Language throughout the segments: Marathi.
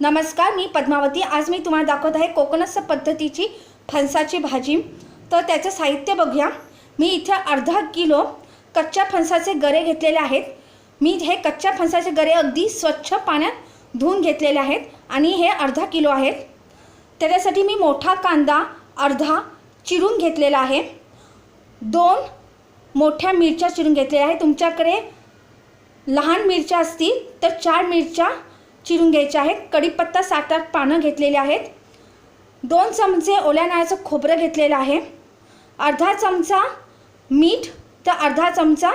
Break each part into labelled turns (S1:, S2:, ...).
S1: नमस्कार मी पद्मावती. आज मी तुम्हाला दाखवत आहे कोकणस्थ पद्धतीची फणसाची भाजी. तर त्याचं साहित्य बघूया. मी इथे अर्धा किलो कच्च्या फणसाचे गरे घेतलेले आहेत. मी हे कच्च्या फणसाचे गरे अगदी स्वच्छ पाण्यात धुवून घेतलेले आहेत आणि हे अर्धा किलो आहेत. त्याच्यासाठी मी मोठा कांदा अर्धा चिरून घेतलेला आहे. दोन मोठ्या मिरच्या चिरून घेतलेल्या आहे तुमच्याकडे लहान मिरच्या असतील तर चार मिरच्या चिरून घ्यायचे आहेत. कढीपत्ता सात आठ पानं घेतलेली आहेत. दोन चमचे ओल्या नाळ्याचं खोबरं घेतलेलं आहे. अर्धा चमचा मीठ तर अर्धा चमचा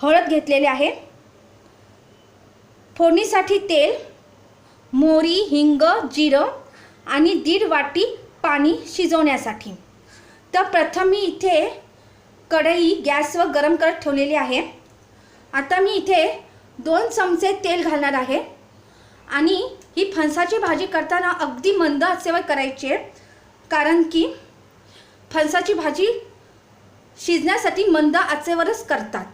S1: हळद घेतलेले आहे. फोडणीसाठी तेल मोहरी हिंग जिरं आणि दीड वाटी पाणी शिजवण्यासाठी. तर प्रथम मी इथे कढई गॅसवर गरम करत ठेवलेली आहे. आता मी इथे दोन चमचे तेल घालणार आहे. आणि ही फणसाची भाजी करताना अगदी मंद आचेवर करायची आहे. कारण की फणसाची भाजी शिजण्यासाठी मंद आचेवरच करतात.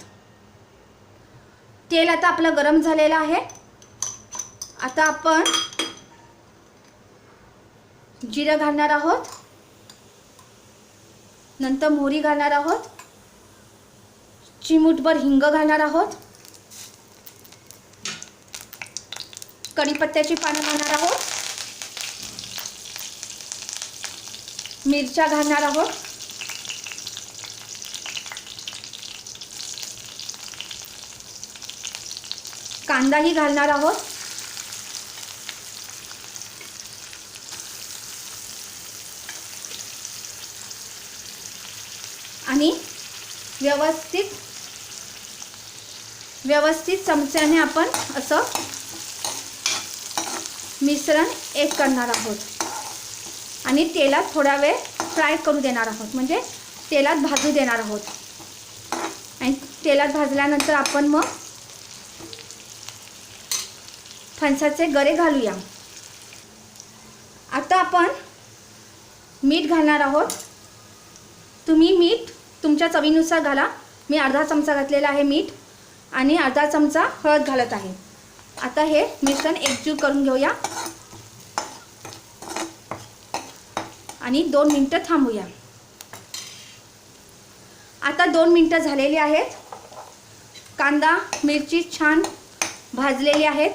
S1: तेल आता आपलं गरम झालेलं आहे. आता आपण जिरं घालणार आहोत. नंतर मोहरी घालणार आहोत. चिमूटभर हिंग घालणार आहोत. कढीपत्त्याची पानं घालणार आहोत. मिरच्या घालणार आहोत. कांदाही घालणार आहोत. आणि व्यवस्थित व्यवस्थित चमच्याने आपण असं मिश्रण एक करणार आहोत. आणि तेलात थोडा वेळ फ्राय करू देणार आहोत. म्हणजे तेलात भाजू देणार आहोत. आणि तेलात भाजल्यानंतर आपण मग फणसाचे गरे घालूया. आता आपण मीठ घालणार आहोत. तुम्ही मीठ तुमच्या चवीनुसार घाला. मी अर्धा चमचा घातलेला आहे मीठ आणि अर्धा चमचा हळद घालत आहे. आता हे मिश्रण एकजीव करून घेऊया. आणि दोन मिनटं थांबूया. आता दोन मिनटं झालेली आहेत. कांदा मिरची छान भाजलेली आहेत.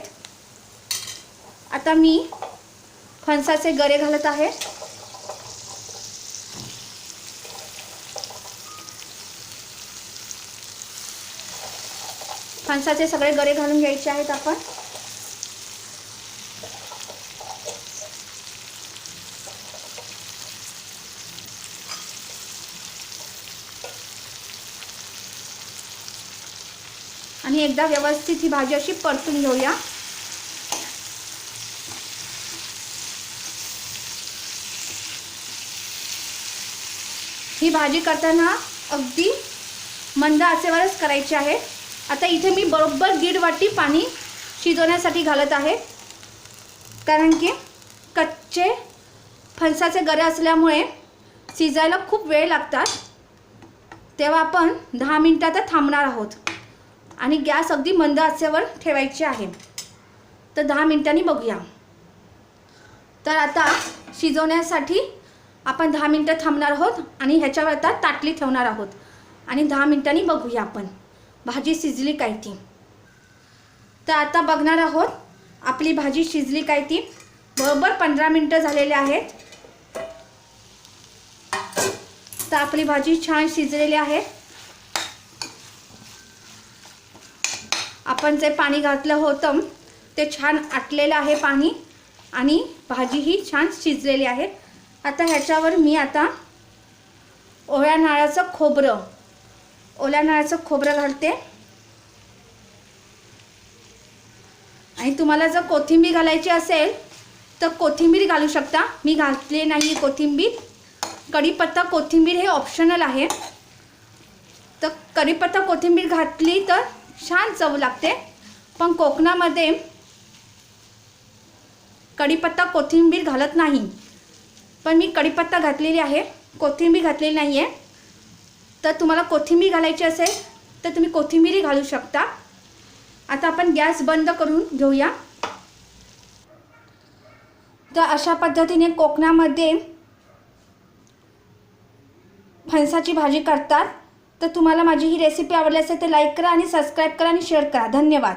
S1: आता मी फणसाचे गरे घालत आहे. फणसाचे सगळे गरे घालून घ्यायचे आहेत आपण. आणि एकदा व्यवस्थित ही भाजी अशी परतून घेऊया. ही भाजी करताना अगदी मंद आचेवरच करायची आहे. आता इथे मी बरोबर दीड वाटी पाणी शिजवण्यासाठी घालत आहे. कारण की कच्चे फणसाचे गरे असल्यामुळे शिजायला खूप वेळ लागतात. तेव्हा आपण दहा मिनटात थांबणार आहोत. आणि गॅस अगदी मंद आचेवर ठेवायची आहे. तर दहा मिनटांनी बघूया. तर आता शिजवण्यासाठी आपण दहा मिनटं थांबणार आहोत आणि ह्याच्यावर आता ताटली ठेवणार आहोत. आणि दहा मिनटांनी बघूया आपण. भाजी शिजली काय ती? तर आता बघणार आहोत आपली भाजी शिजली काय ती? बरोबर पंधरा मिनटं झालेले आहेत. तर आपली भाजी छान शिजलेली आहे. आपण जे पाणी घातलं होतं ते छान आटलेलं आहे पाणी आणि भाजीही छान शिजलेली आहे. आता ह्याच्यावर मी आता ओळ्या नाळाचं खोबरं ओल्या नाळाचं खोबरं घालते. आणि तुम्हाला जर कोथिंबीर घालायची असेल तर कोथिंबीर घालू शकता. मी घातले नाही कोथिंबीर. कढीपत्ता कोथिंबीर हे ऑप्शनल आहे. तर कढीपत्ता कोथिंबीर घातली तर छान चव लागते. पण कोकणामध्ये कढीपत्ता कोथिंबीर घालत नाही. पण मी कढीपत्ता घातलेली आहे. कोथिंबीर घातलेली नाही आहे तर तुम्हाला कोथिंबीर घालायची असेल तर तुम्ही कोथिंबीरही घालू शकता. आता आपण गॅस बंद करून घेऊया. तर अशा पद्धतीने कोकणामध्ये फणसाची भाजी करतात. तर तुम्हाला माझी ही रेसिपी आवडली असेल तर लाईक करा आणि सबस्क्राईब करा आणि शेअर करा. धन्यवाद.